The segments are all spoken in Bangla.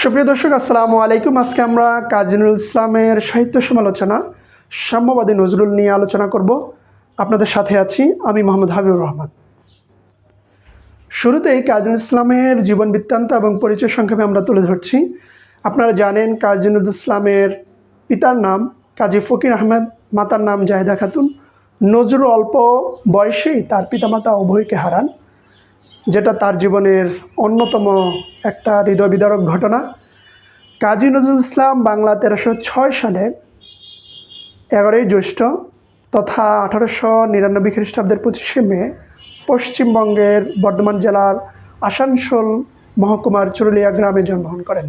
সুপ্রিয় দর্শক, আসসালামু আলাইকুম। আজকে আমরা কাজী নজরুল ইসলামের সাহিত্য সমালোচনা, সাম্যবাদী নজরুল নিয়ে আলোচনা করব। আপনাদের সাথে আছি আমি মোহাম্মদ হাবিবুর রহমান। শুরুতেই কাজী নজরুল ইসলামের জীবন বৃত্তান্ত এবং পরিচয় সংক্ষেপে আমরা তুলে ধরছি। আপনারা জানেন কাজী নজরুল ইসলামের পিতার নাম কাজী ফকির আহমেদ, মাতার নাম জাহেদা খাতুন। নজরুল অল্প বয়সেই তার পিতামাতা উভয়কে হারান। যেটা তার জীবনের অন্যতম একটা হৃদয় বিদারক ঘটনা। কাজী নজরুল ইসলাম বাংলা তেরোশো ছয় সালে এগারোই জ্যৈষ্ঠ তথা আঠারোশো নিরানব্বই খ্রিস্টাব্দের পঁচিশে মে পশ্চিমবঙ্গের বর্ধমান জেলার আসানসোল মহকুমার চুরুলিয়া গ্রামে জন্মগ্রহণ করেন।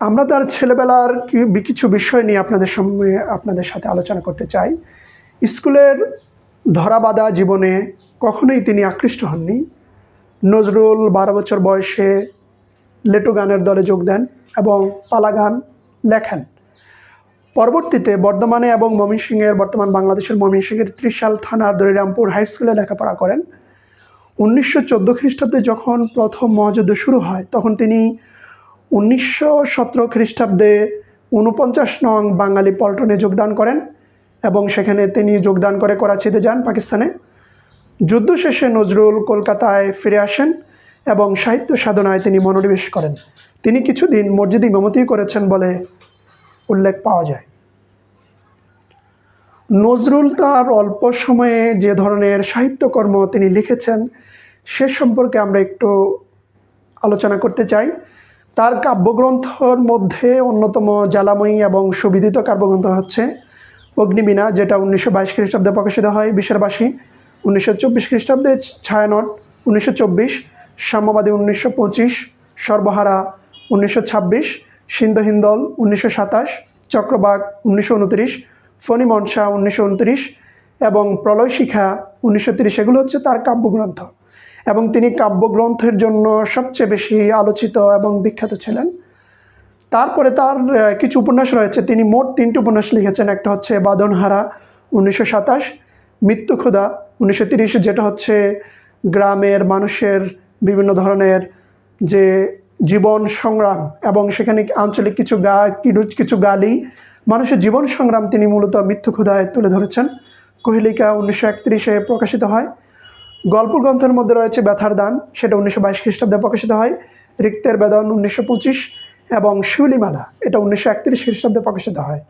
আমরা তার ছেলেবেলার কিছু বিষয় নিয়ে আপনাদের সঙ্গে আপনাদের সাথে আলোচনা করতে চাই। স্কুলের ধরাবাধা জীবনে কখনোই তিনি আকৃষ্ট হননি। নজরুল বারো বছর বয়সে লেটু গানের দলে যোগ দেন এবং পালা গান লেখেন। পরবর্তীতে বর্ধমানে এবং ময়মনসিংহের বর্তমান বাংলাদেশের ময়মনসিংহের ত্রিশাল থানার দরিরামপুর হাই স্কুলে লেখাপড়া করেন। উনিশশো চোদ্দ খ্রিস্টাব্দে যখন প্রথম মহাযুদ্ধ শুরু হয়, তখন তিনি উনিশশো সতেরো খ্রিস্টাব্দে উনপঞ্চাশ নং বাঙালি পল্টনে যোগদান করেন। এবং সেখানে তিনি যোগদান করে করাচিতে যান পাকিস্তানে। যুদ্ধ শেষে নজরুল কলকাতায় ফিরে আসেন এবং সাহিত্য সাধনায় তিনি মনোনিবেশ করেন। তিনি কিছুদিন মসজিদ ইমামতি করেছেন বলে উল্লেখ পাওয়া যায়। নজরুল তার অল্প সময়ে যে ধরনের সাহিত্যকর্ম তিনি লিখেছেন, সে সম্পর্কে আমরা একটু আলোচনা করতে চাই। তার কাব্যগ্রন্থর মধ্যে অন্যতম জ্বালাময়ী এবং সুবিদিত কাব্যগ্রন্থ হচ্ছে অগ্নিবীণা, যেটা উনিশশো বাইশ খ্রিস্টাব্দে প্রকাশিত হয় বিশেরবাসী, উনিশশো চব্বিশ খ্রিস্টাব্দে ছায়ানট, উনিশশো চব্বিশ সাম্যবাদী, উনিশশো পঁচিশ সর্বহারা, উনিশশো ছাব্বিশ সিন্ধহিন্দল, উনিশশো সাতাশ চক্রবাক, উনিশশো উনত্রিশ ফণি মনসা উনিশশো উনত্রিশ এবং প্রলয় শিখা উনিশশো তিরিশ। এগুলো হচ্ছে তার কাব্যগ্রন্থ। এবং তিনি কাব্যগ্রন্থের জন্য সবচেয়ে বেশি আলোচিত এবং বিখ্যাত ছিলেন। তারপরে তার কিছু উপন্যাস রয়েছে। তিনি মোট তিনটি উপন্যাস লিখেছেন। একটা হচ্ছে বাদনহারা, উনিশশো সাতাশ মৃত্যু ক্ষুধা উনিশশো তিরিশ, যেটা হচ্ছে গ্রামের মানুষের বিভিন্ন ধরনের যে জীবন সংগ্রাম এবং সেখানে আঞ্চলিক কিছু গা কিছু- গালি, মানুষের জীবন সংগ্রাম তিনি মূলত মৃত্যু ক্ষুধায় তুলে ধরেছেন। কোহেলিকা উনিশশো একত্রিশে প্রকাশিত হয়। গল্প গ্রন্থের মধ্যে রয়েছে ব্যথার দান, সেটা উনিশশো বাইশ খ্রিস্টাব্দে প্রকাশিত হয়। রিক্তের বেদন উনিশশো পঁচিশ। এবং শিউলিমালা, এটা উনিশশো একত্রিশ খ্রিস্টাব্দে প্রকাশিত হয়।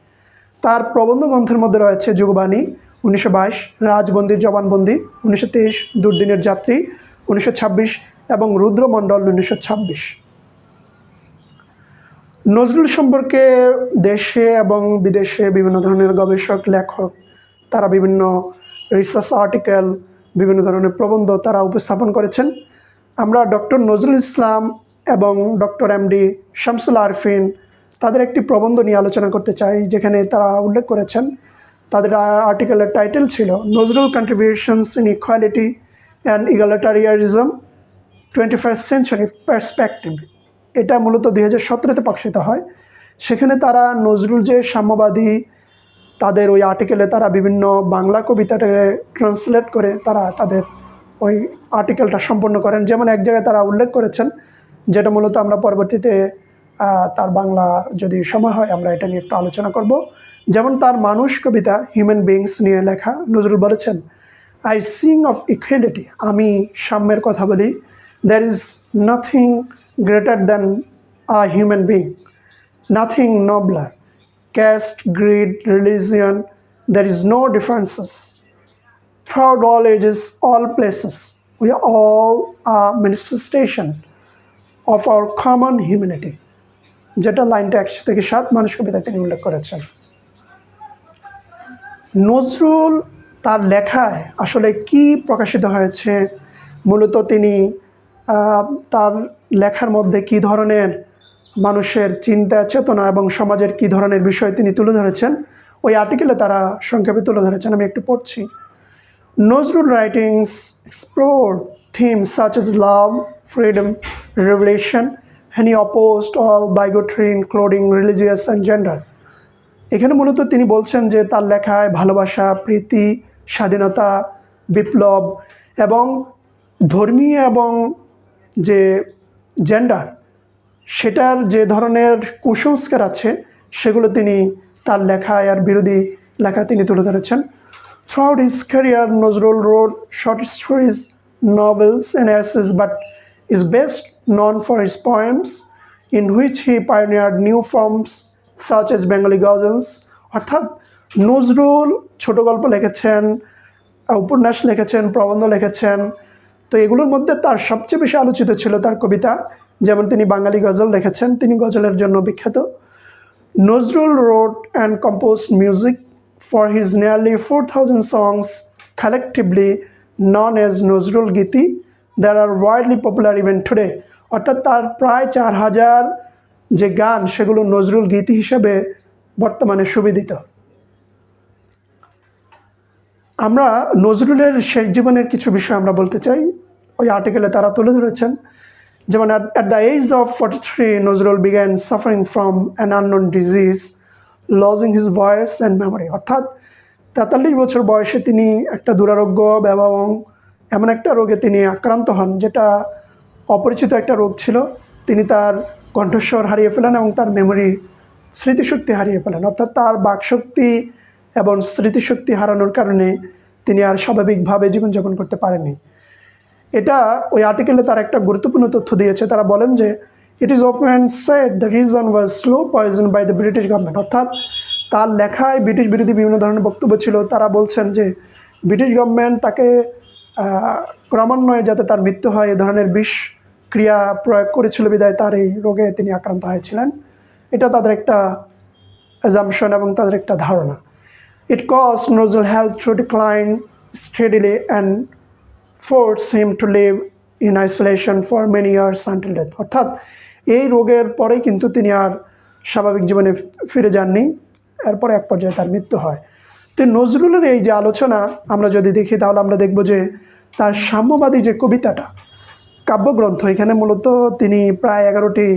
তার প্রবন্ধ গ্রন্থের মধ্যে রয়েছে যুগবাণী, উনিশশো বাইশ রাজবন্দির জবানবন্দি, উনিশশো তেইশ, দুর্দিনের যাত্রী, উনিশশো ছাব্বিশ এবং রুদ্রমণ্ডল, উনিশশো ছাব্বিশ। নজরুল সম্পর্কে দেশে এবং বিদেশে বিভিন্ন ধরনের গবেষক, লেখক, তারা বিভিন্ন রিসার্চ আর্টিকেল বিভিন্ন ধরনের প্রবন্ধ তারা উপস্থাপন করেছেন। আমরা ডক্টর নজরুল ইসলাম এবং ডক্টর এমডি শামসুল আরফিন তাদের একটি প্রবন্ধ নিয়ে আলোচনা করতে চাই, যেখানে তারা উল্লেখ করেছেন, তাদের আর্টিকেলের টাইটেল ছিল Nazrul contributions in equality and egalitarianism twenty first century perspective এটা মূলত দুই হাজার সতেরোতে প্রকাশিত হয়। সেখানে তারা নজরুল যে সাম্যবাদী, তাদের ওই আর্টিকেলে তারা বিভিন্ন বাংলা কবিতাটাকে ট্রান্সলেট করে তারা তাদের ওই আর্টিকেলটা সম্পন্ন করেন। যেমন এক জায়গায় তারা উল্লেখ করেছেন যেটা মূলত আমরা পরবর্তীতে তার বাংলা যদি সময় হয় আমরা এটা নিয়ে একটু আলোচনা করব যেমন তার মানুষ কবিতা হিউম্যান বিংস নিয়ে লেখা নজরুল বলেছেন আই সিং অফ ইকুয়ালিটি আমি সাম্যের কথা বলি there is nothing greater than a human being nothing nobler. Caste, greed, religion, there is no differences. Throughout all ages, all places, we are all a manifestation of common humanity. যেটা লাইনটা একশো থেকে সাত মানুষ কবিতায় তিনি উল্লেখ করেছেন নজরুল তার লেখায় আসলে কি প্রকাশিত হয়েছে মূলত তিনি তার লেখার মধ্যে কি ধরনের মানুষের চিন্তা চেতনা এবং সমাজের কি ধরনের বিষয় তিনি তুলে ধরেছেন ওই আর্টিকেলে তারা সংক্ষেপে তুলে ধরেছেন আমি একটু পড়ছি Nazrul writings explored themes such as love, freedom, revelation, and he opposed all bigotry including religious and gender. এখানে মূলত তিনি বলছেন যে তার লেখায় ভালোবাসা প্রীতি স্বাধীনতা বিপ্লব এবং ধর্মীয় এবং যে জেন্ডার সেটার যে ধরনের কুসংস্কার আছে সেগুলো তিনি তার লেখায় আর বিরোধী লেখা তিনি তুলে ধরেছেন throughout his career Nazrul wrote short stories novels and essays but is best known for his poems in which he pioneered new forms such as Bengali ghazals অর্থাৎ নজরুল ছোট গল্প লিখেছেন উপন্যাস লিখেছেন প্রবন্ধ লিখেছেন তো এগুলোর মধ্যে তার সবচেয়ে বেশি আলোচিত ছিল তার কবিতা যেমন তিনি বাঙালি গজল লিখেছেন তিনি গজলের জন্য বিখ্যাত Nazrul wrote and composed music for his nearly 4,000 songs, collectively known as Nazrul Giti, that আর widely পপুলার even টুডে অর্থাৎ তার প্রায় চার হাজার যে গান, সেগুলো নজরুল গীতি হিসেবে বর্তমানে সুবিদিত। আমরা নজরুলের শেখ জীবনের কিছু বিষয় আমরা বলতে চাই। ওই আর্টিকেলে তারা তুলে ধরেছেন, যেমন at the age of forty three Nazrul began suffering from an unknown disease losing his voice and memory অর্থাৎ তেতাল্লিশ বছর বয়সে তিনি একটা দুরারোগ্য এবং এমন একটা রোগে তিনি আক্রান্ত হন, যেটা অপরিচিত একটা রোগ ছিল। তিনি তার কণ্ঠস্বর হারিয়ে ফেলেন এবং তার মেমোরি স্মৃতিশক্তি হারিয়ে ফেলেন। অর্থাৎ তার বাকশক্তি এবং স্মৃতিশক্তি হারানোর কারণে তিনি আর স্বাভাবিকভাবে জীবনযাপন করতে পারেননি। এটা ওই আর্টিকেলে তার একটা গুরুত্বপূর্ণ তথ্য দিয়েছে। তারা বলেন যে it is often said the reason was slow poison by the British government অর্থাৎ তার লেখায় ব্রিটিশ বিরোধী বিভিন্ন ধরনের বক্তব্য ছিল। তারা বলছেন যে ব্রিটিশ গভর্নমেন্ট তাকে ক্রমান্বয়ে যাতে তার মৃত্যু হয়, এ ধরনের বিষ ক্রিয়া প্রয়োগ করেছিল বিদায়, তার এই রোগে তিনি আক্রান্ত হয়েছিলেন। এটা তাদের একটা অ্যাজামশন এবং তাদের একটা ধারণা। It cause Nazrul health to decline steadily and force him to live in isolation for many years until death অর্থাৎ, এই রোগের পরেই কিন্তু তিনি আর স্বাভাবিক জীবনে ফিরে যাননি। এরপরে এক পর্যায়ে তার মৃত্যু হয়। তো নজরুলের এই যে আলোচনা, আমরা যদি দেখি তাহলে আমরা দেখব যে তার সাম্যবাদী যে কবিতাটা, কাব্যগ্রন্থ, এখানে মূলত তিনি প্রায় এগারোটি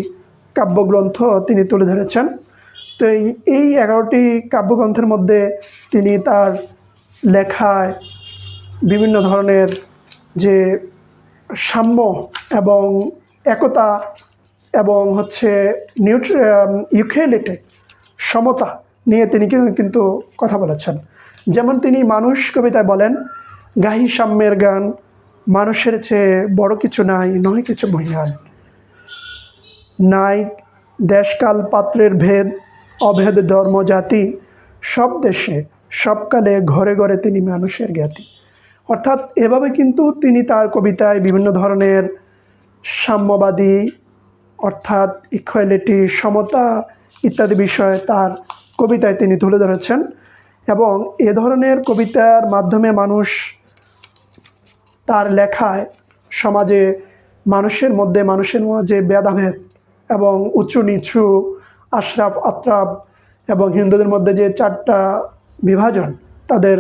কাব্যগ্রন্থ তিনি তুলে ধরেছেন। তো এই এগারোটি কাব্যগ্রন্থের মধ্যে তিনি তার লেখায় বিভিন্ন ধরনের যে সাম্য এবং একতা এবং হচ্ছে নিউট্রি ইউকেলিটি সমতা নিয়ে তিনি কিন্তু- কথা বলেছেন। যেমন তিনি মানুষ কবিতায় বলেন, গাহি সাম্যের গান, মানুষের চেয়ে বড় কিছু নাই, নয় কিছু মহিয়ান। নাই দেশকাল পাত্রের ভেদ, অভেদ ধর্ম জাতি, সব দেশে সবকালে ঘরে ঘরে তিনি মানুষের জ্ঞাতি। অর্থাৎ এভাবে কিন্তু তিনি তার কবিতায় বিভিন্ন ধরনের সাম্যবাদী, অর্থাৎ ইকুয়ালিটি সমতা ইত্যাদি বিষয়ে তার কবিতায় তিনি তুলে ধরেছেন এবং এ ধরনের কবিতার মাধ্যমে মানুষ তার লেখায় সমাজে মানুষের মধ্যে মানুষের মধ্যে ভেদাভেদ এবং উঁচু নিচু আশরাফ আত্রাফ এবং হিন্দুদের মধ্যে যে চারটা বিভাজন, তাদের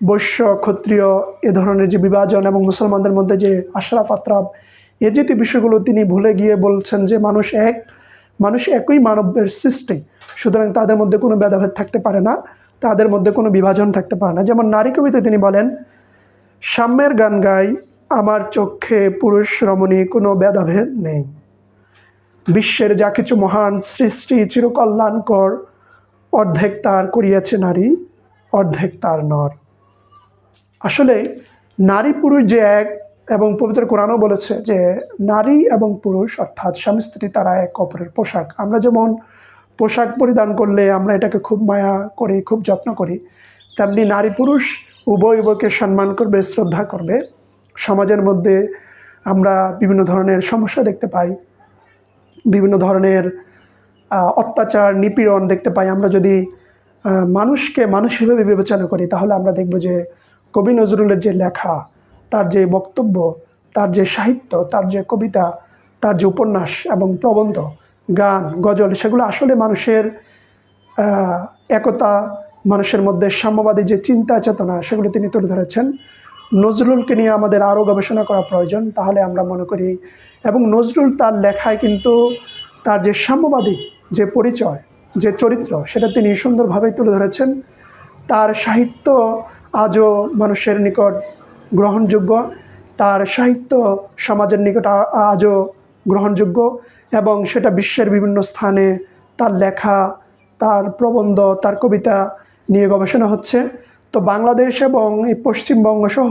বৈশ্য, ক্ষত্রিয় এ ধরনের যে বিভাজন এবং মুসলমানদের মধ্যে যে আশরাফ আত্রাফ এ জাতীয় বিষয়গুলো তিনি ভুলে গিয়ে বলছেন যে মানুষ এক মানুষ একই মানবের সৃষ্টি। সুতরাং তাদের মধ্যে কোনো ভেদাভেদ থাকতে পারে না, তাদের মধ্যে কোনো বিভাজন থাকতে পারে না। যেমন নারী কবিতায় তিনি বলেন, সাম্যের গান গাই, আমার চক্ষে পুরুষ রমণী, কোনো ভেদাভেদ নেই। বিশ্বের যা কিছু মহান সৃষ্টি চিরকল্যাণকর, অর্ধেক তার করিয়াছে নারী, অর্ধেক তার নর। আসলে নারী পুরুষ যে এক এবং পবিত্র কোরআনও বলেছে যে নারী এবং পুরুষ, অর্থাৎ স্বামী স্ত্রী, তারা এক অপরের পোশাক। আমরা যেমন পোশাক পরিধান করলে আমরা এটাকে খুব মায়া করি, খুব যত্ন করি, তেমনি নারী পুরুষ উভয় উভয়কে সম্মান করবে, শ্রদ্ধা করবে। সমাজের মধ্যে আমরা বিভিন্ন ধরনের সমস্যা দেখতে পাই, বিভিন্ন ধরনের অত্যাচার, নিপীড়ন দেখতে পাই। আমরা যদি মানুষকে মানুষ হিসেবে বিবেচনা করি, তাহলে আমরা দেখব যে কবি নজরুলের যে লেখা তার যে বক্তব্য, তার যে সাহিত্য, তার যে কবিতা, তার যে উপন্যাস এবং প্রবন্ধ, গান, গজল, সেগুলো আসলে মানুষের একতা, মানুষের মধ্যে সাম্যবাদী যে চিন্তা, চেতনা, সেগুলো তিনি তুলে ধরেছেন। নজরুলকে নিয়ে আমাদের আরও গবেষণা করা প্রয়োজন, তাহলে আমরা মনে করি। এবং নজরুল তার লেখায় কিন্তু তার যে সাম্যবাদী যে পরিচয়, যে চরিত্র, সেটা তিনি সুন্দরভাবেই তুলে ধরেছেন। তার সাহিত্য আজও মানুষের নিকট গ্রহণযোগ্য। তার সাহিত্য সমাজের নিকট আজও গ্রহণযোগ্য এবং সেটা বিশ্বের বিভিন্ন স্থানে তার লেখা, তার প্রবন্ধ, তার কবিতা নিয়ে গবেষণা হচ্ছে। তো বাংলাদেশ এবং এই পশ্চিমবঙ্গ সহ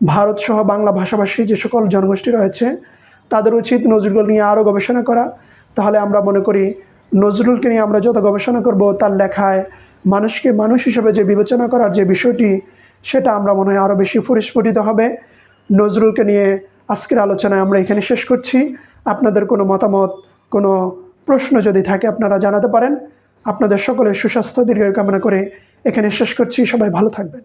ভারত সহ বাংলা ভাষাভাষী যে সকল জনগোষ্ঠী রয়েছে, তাদের উচিত নজরুল নিয়ে আরও গবেষণা করা। তাহলে আমরা মনে করি, নজরুলকে নিয়ে আমরা যত গবেষণা করব, তার লেখায় মানুষকে মানুষ হিসেবে যে বিবেচনা করার যে বিষয়টি সেটা আমরা মনে হয় আরও বেশি পরিস্ফুটিত হবে। নজরুলকে নিয়ে আজকের আলোচনায় আমরা এখানে শেষ করছি। আপনাদের কোনো মতামত, কোনো প্রশ্ন যদি থাকে আপনারা জানাতে পারেন। আপনাদের সকলের সুস্বাস্থ্য, দীর্ঘায়ু কামনা করে এখানে শেষ করছি। সবাই ভালো থাকবেন।